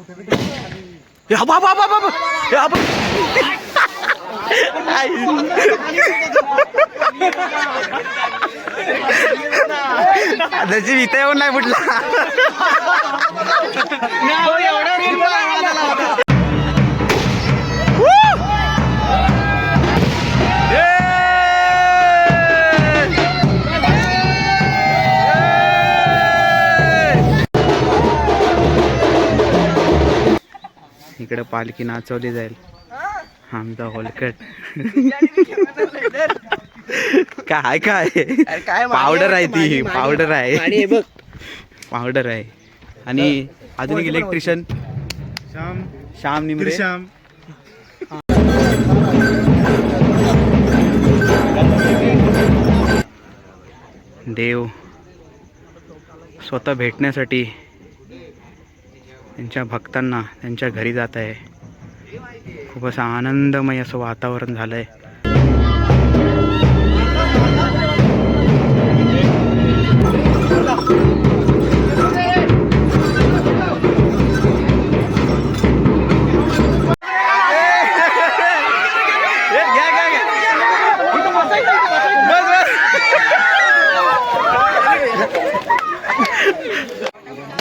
ए, हा, बा, बा, बा, बा, बा. ए, हा, बा. त्याची इथे येऊन नाही फुटला इकडे पालखी नाचवली जाईल. आमचा होलकट. काय काय? काय पावडर आहे ती पावडर आहे. बघ. पावडर आहे. आणि अजून एक इलेक्ट्रिशियन श्याम. श्याम निमरे. श्याम देव. स्वतः भेटण्यासाठी त्यांच्या भक्तांना त्यांच्या घरी जात आहे. खूप असं आनंदमय असं वातावरण झालं आहे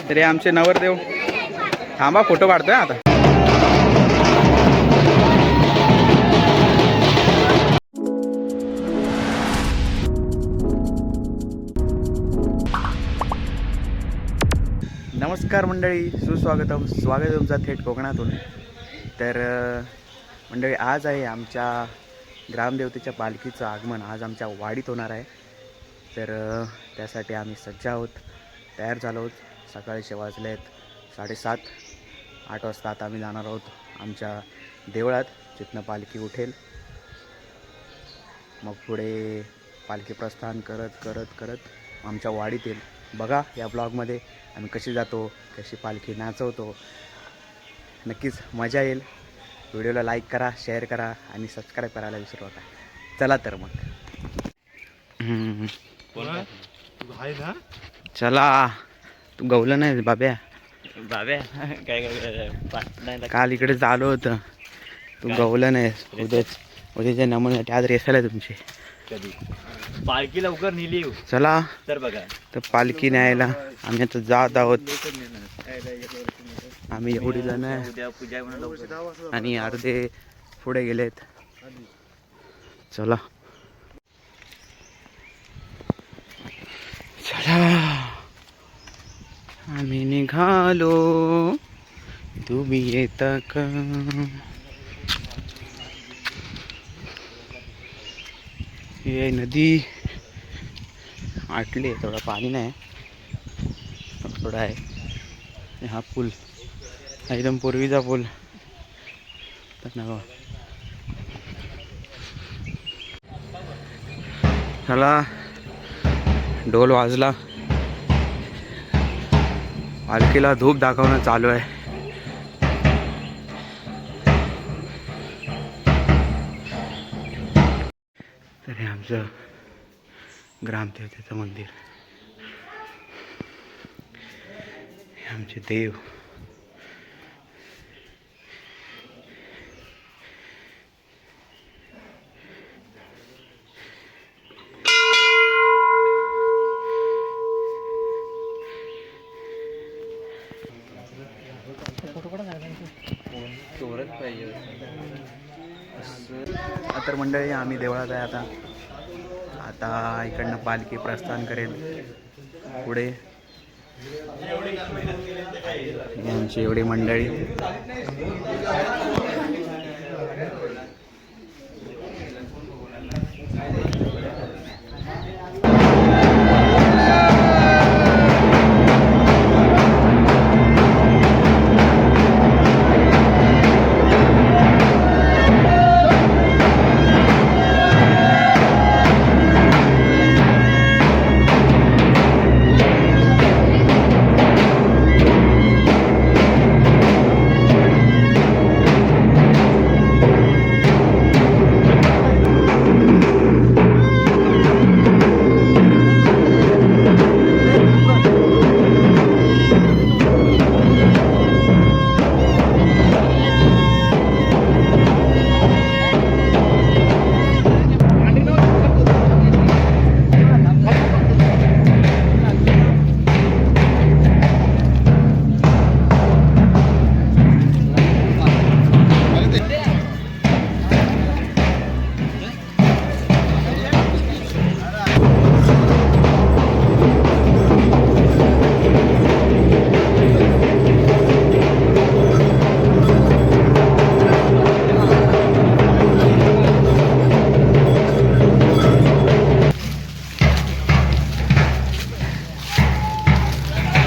तरी आमचे नवरदेव थांबा फोटो काढतोय आता. नमस्कार मंडळी सुस्वागतम स्वागत तुमचा थेट कोकणातून. तर मंडळी आज आहे आमच्या ग्रामदेवतेच्या पालखीचं आगमन. आज आमच्या वाडीत होणार आहे. तर त्यासाठी आम्ही सज्ज आहोत तयार झालो आहोत. सकाळीचे वाजले आहेत साडेसात. आठ वाजता आता आम्ही जाणार आहोत आमच्या देवळात जिथनं पालखी उठेल. मग पुढे पालखी प्रस्थान करत करत करत आमच्या वाडीत येईल. बघा या ब्लॉगमध्ये आम्ही कशी जातो कशी पालखी नाचवतो. नक्कीच मजा येईल. व्हिडिओला लाईक करा शेअर करा आणि सबस्क्राईब करायला विसरू नका. चला तर मग. चला. तू गवलं नाही बाब्या. बाब्या काय काल इकडे आलो होतं. तू गवलं नाही उद्याच उद्याच्या नमुन्यासाठी आज रेसायला तुमचे. कधी? पालखी लवकर नेली चला. तर बघा. तर पालखी न्यायला आम्ही आता जात आहोत. आम्ही एवढी जण आणि अर्धे पुढे गेलेत. चला. चला. आम्ही निघालो. तुम्ही येता का? ये नदी आटली आहे थोडं पाणी नाही. थोडं आहे. हा पूल. हा एकदम पूर्वीचा पूल. चला. ढोल वाजला. पालखीला धूप दाखवणं चालू आहे. तर हे आमचं ग्रामदेवतेचं मंदिर. हे आमचे देव. तर मंडळी आम्ही देवळात आहे आता. आता इकडनं पालखी प्रस्थान करेल. पुढे. यांची आमची एवढी मंडळी.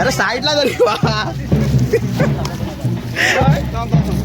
अरे साईडला तरी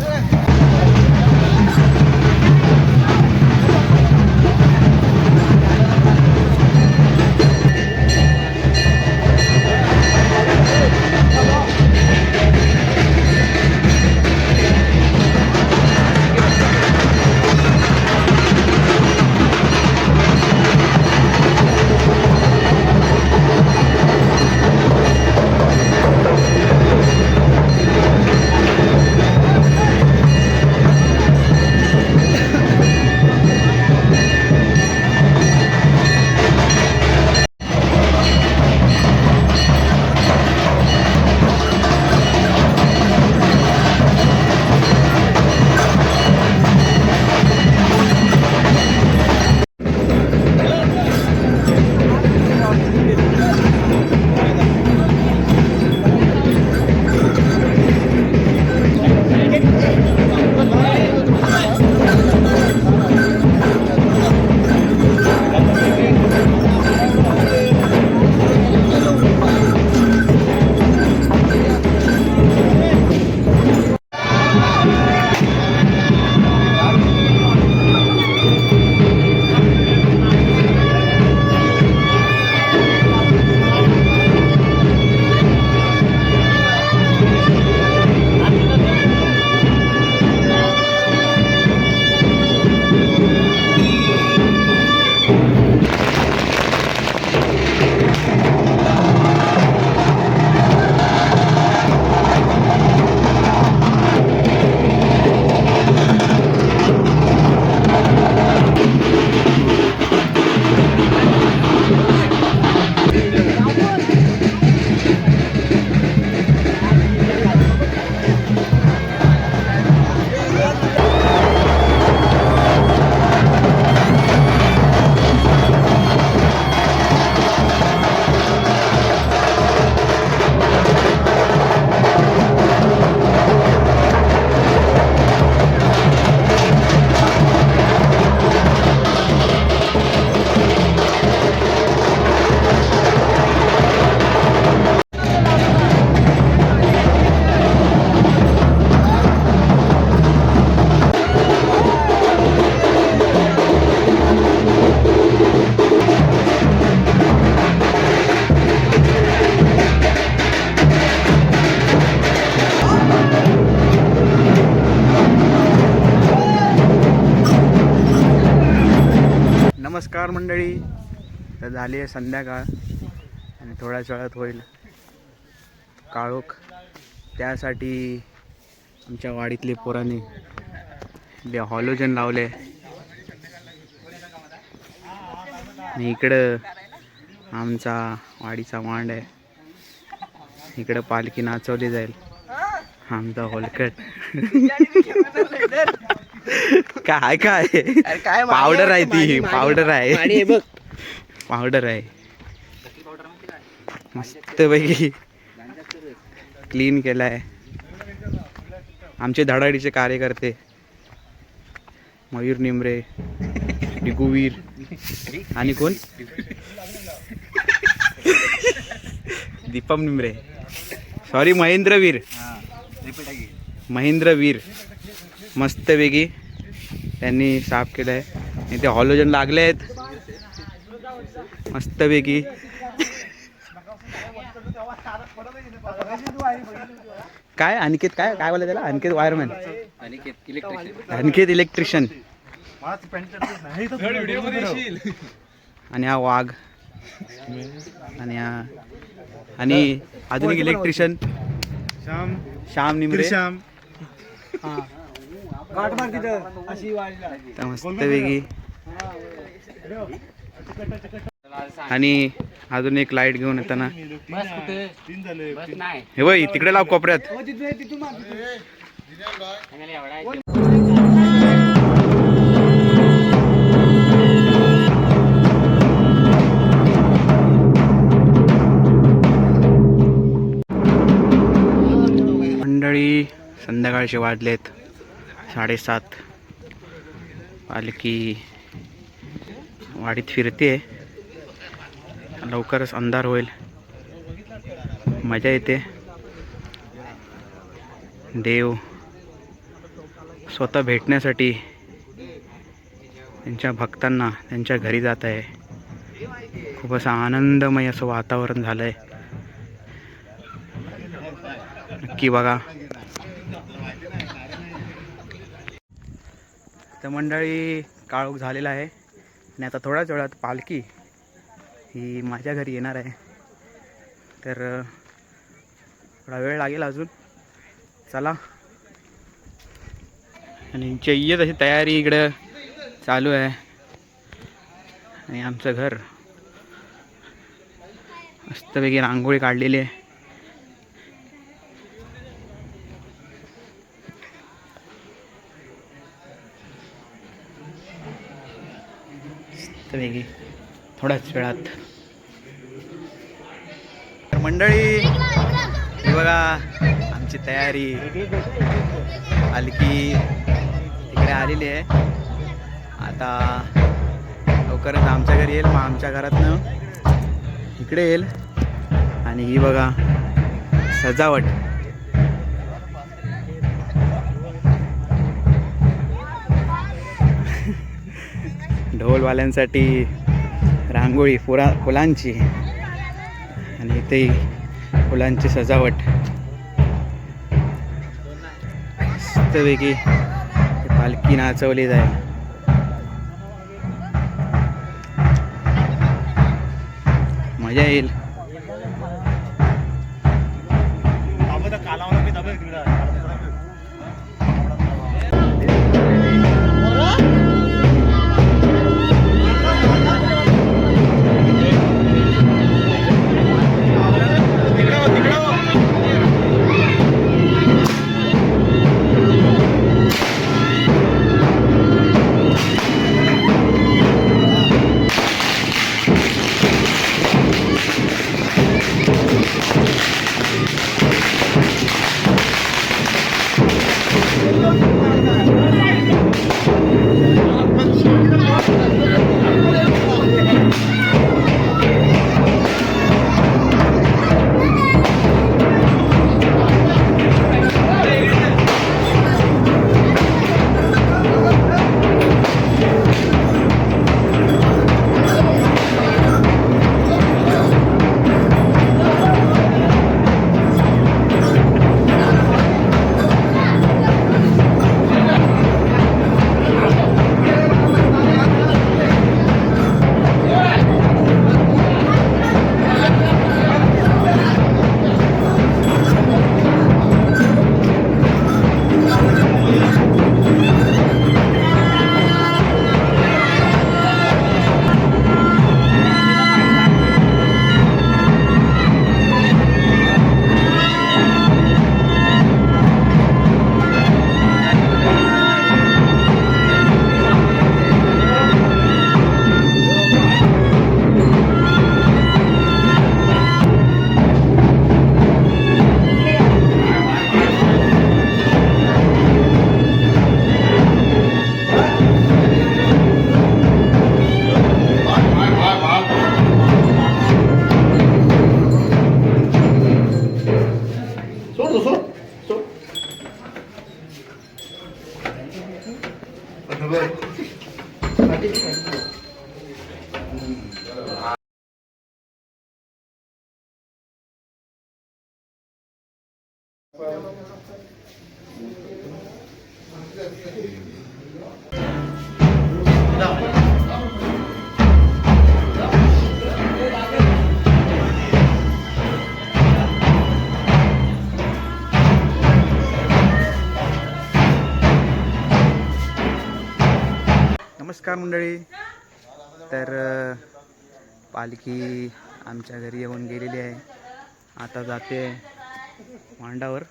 नमस्कार मंडळी. तर झाली आहे संध्याकाळ आणि थोड्याच वेळात होईल. काळोख. त्यासाठी आमच्या वाडीतले पोरांनी जे हॉलोजन लावले. आणि इकडं आमचा वाडीचा मांड आहे. इकडं पालखी नाचवली जाईल. आमचा होलकट. काय काय? काय पावडर आहे ती पावडर आहे. बघ. पावडर आहे. मस्त पैकी क्लीन केलाय. आमचे धडाडीचे कार्यकर्ते मयूर निमरे डिगुवीर आणि कोण? दीपम निमरे. सॉरी महेंद्रवीर महेंद्रवीर मस्तपैकी त्यांनी साफ केलं आहे इथे हॉलोजन लागले आहेत. मस्तपैकी. काय? अनिकेत काय? काय बोला त्याला? अनिकेत वायरमॅन अनिकेत इलेक्ट्रिशियन व्हिडिओमध्ये आणि हा वाघ. आणि हा आणि अजून एक इलेक्ट्रिशियन श्याम. श्याम निमरे. श्याम तर मस्तपैकी आणि अजून एक लाइट घेऊन येताना. तीन झाले हे वय तिकडे लाव कोपऱ्यात. मंडळी संध्याकाळचे वाजलेत. साडेसात. पालखी वाडीत फिरते. लवकरच अंधार होईल. मजा येते. देव स्वतः भेटण्यासाठी त्यांच्या भक्तांना त्यांच्या घरी जात आहे. खूप असं आनंदमय असं वातावरण झालं आहे नक्की बघा. तर मंडळी काळोख झालेला आहे. आणि आता थोड्याच वेळात पालखी ही माझ्या घरी येणार आहे. तर थोडा वेळ लागेल अजून. चला. आणि जय्य तशी तयारी इकडं चालू आहे. आणि आमचं घर मस्तपैकी रांगोळी काढलेली आहे. मस्तपैकी थोड्याच वेळात तर मंडळी हे बघा आमची तयारी. आलकी तिकडे आलेली आहे. आता लवकरच आमच्या घरी येईल मग आमच्या घरातनं इकडे येईल. आणि ही बघा सजावट. ढोलवाल्यांसाठी रांगोळी फुला फुलांची आणि इथे फुलांची सजावट. मस्तपैकी पालखी नाचवली जाईल मजा येईल. नमस्कार मंडळी. तर पालखी आमच्या घरी येऊन गेलेली आहे. आता जाते मांडावर.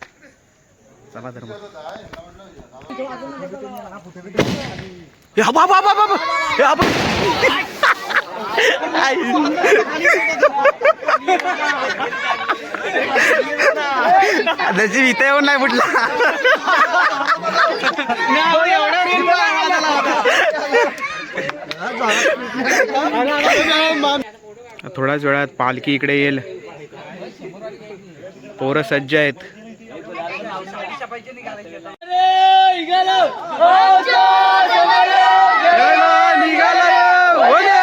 चला तर मग. आबा, आबा, आबा, ए, आबा. नशीब इथे येऊन नाही फुटला थोड्याच वेळात पालखी इकडे येईल. पोरं सज्ज आहेत. निघाला, निघाला, ओले!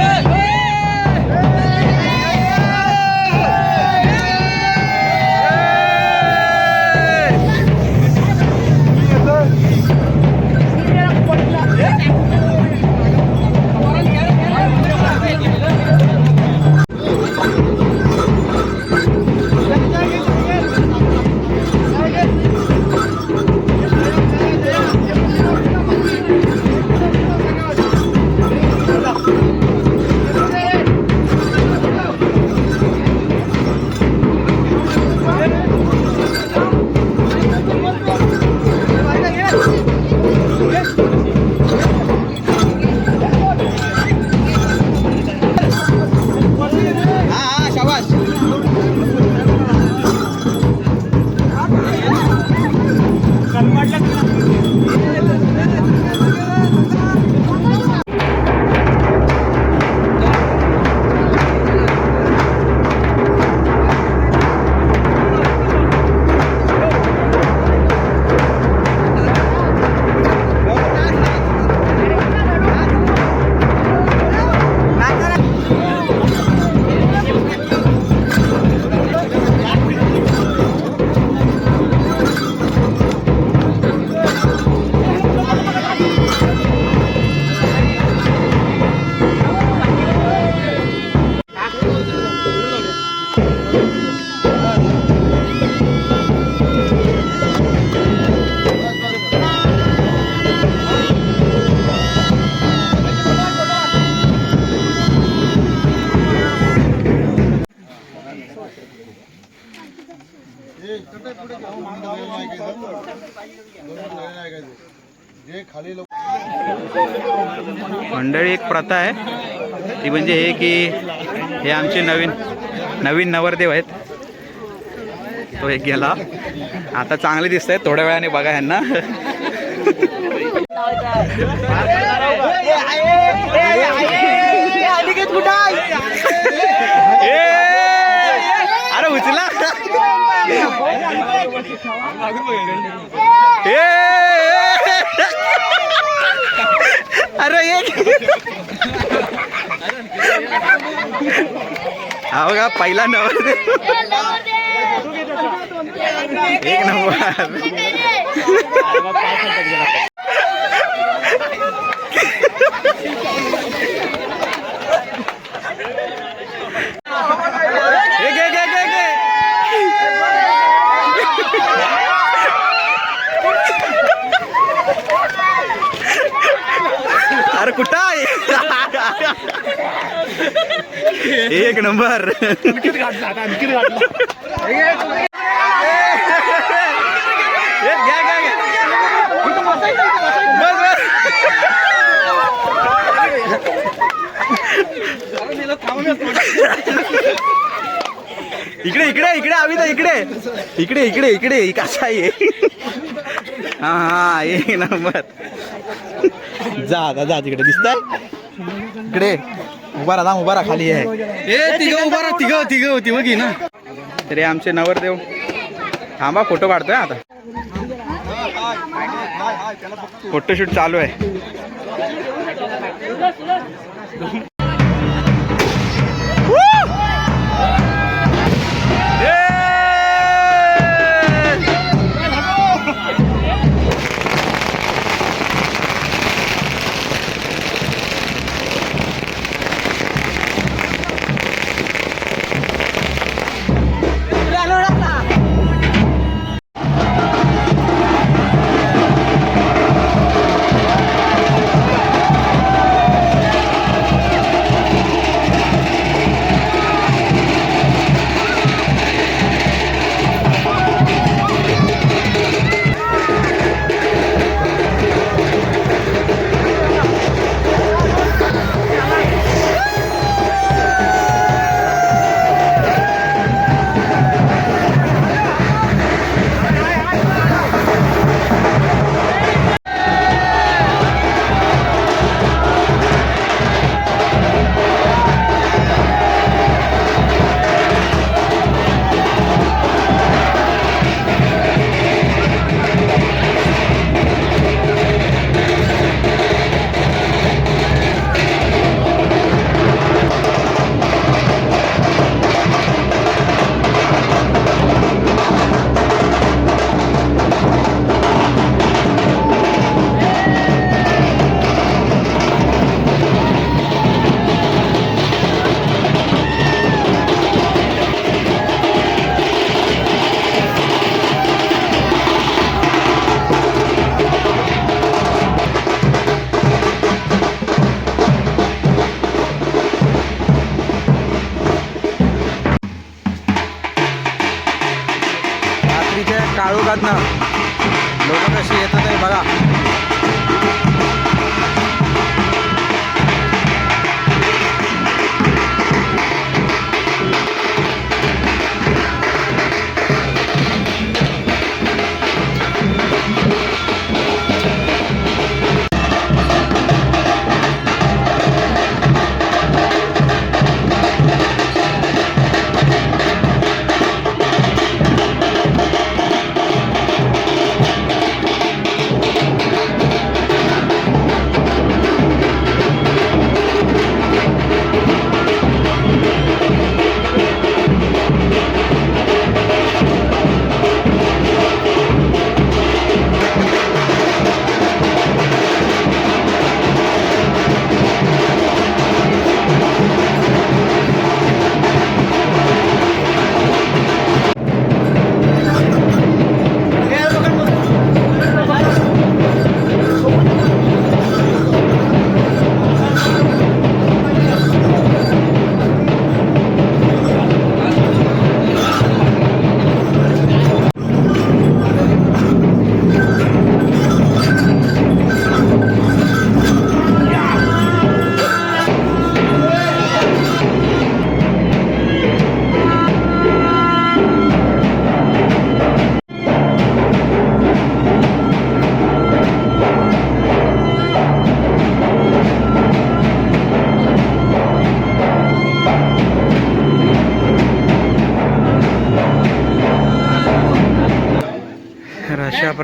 मंडळी एक प्रथा आहे ती म्हणजे हे की हे आमचे नवीन नवीन नवरदेव आहेत तो एक गेला आता चांगले दिसत आहेत थोड्या वेळाने बघा ह्यांना अरे उचला ए, अरे एक हा बघा पहिला नंबर. एक नंबर एक एक एक एक एक. अरे कुठं आहे एक नंबर. इकडे इकडे इकडे आम्ही तर इकडे इकडे इकडे इकडे कसा आहे? हा हा एक नंबर. जा आता जा तिकडे दिसताय. इकडे. उभारा दाम उभारा खाली आहे. ए तिघ उभारा तिघ तिघ होती बघी ना. तरी आमचे नवरदेव. थांबा फोटो काढतोय आता. फोटोशूट चालू आहे.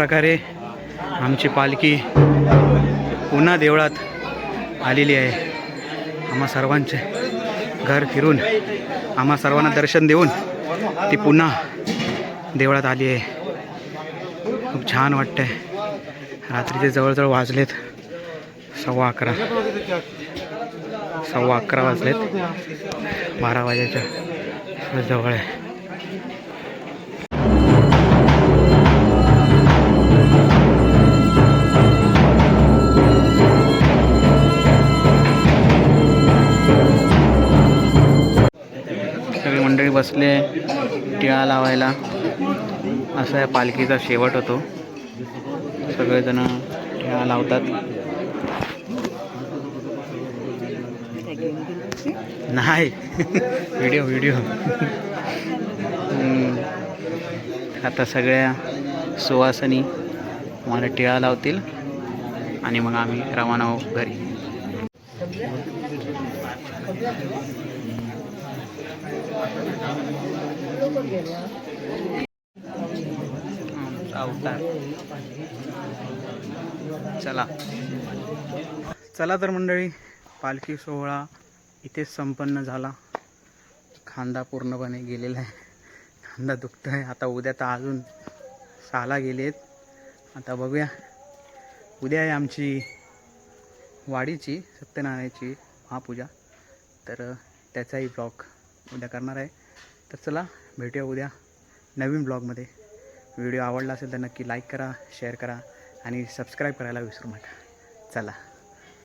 प्रकारे आमची पालखी पुन्हा देवळात आलेली आहे. आम्हा सर्वांचे घर फिरून आम्हा सर्वांना दर्शन देऊन ती पुन्हा देवळात आली आहे. खूप छान वाटतंय. रात्रीचे जवळजवळ वाजलेत सव्वा अकरा. सव्वा अकरा वाजलेत. बारा वाजायच्या जवळ आहे. बसले टिळा लावायला. असा या पालखीचा शेवट होतो. सगळेजण टिळा लावतात. नाही. Video video. आता सगळ्या सुवासनी मला टिळा लावतील आणि मग आम्ही रवाना होऊ घरी. चला. चला तर मंडळी पालखी सोहळा इथेच संपन्न झाला. खांदा पूर्णपणे गेलेला आहे. खांदा दुखतो आहे आता उद्या तर अजून सहाला आहेत आता बघूया. उद्या आहे आमची वाडीची सत्यनारायणाची महापूजा. तर त्याचाही ब्लॉग उद्या करणार आहे. तर चला भेटूया उद्या नवीन ब्लॉगमध्ये व्हिडिओ आवडला असेल तर नक्की लाईक करा शेअर करा आणि सबस्क्राईब करायला विसरू नका. चला.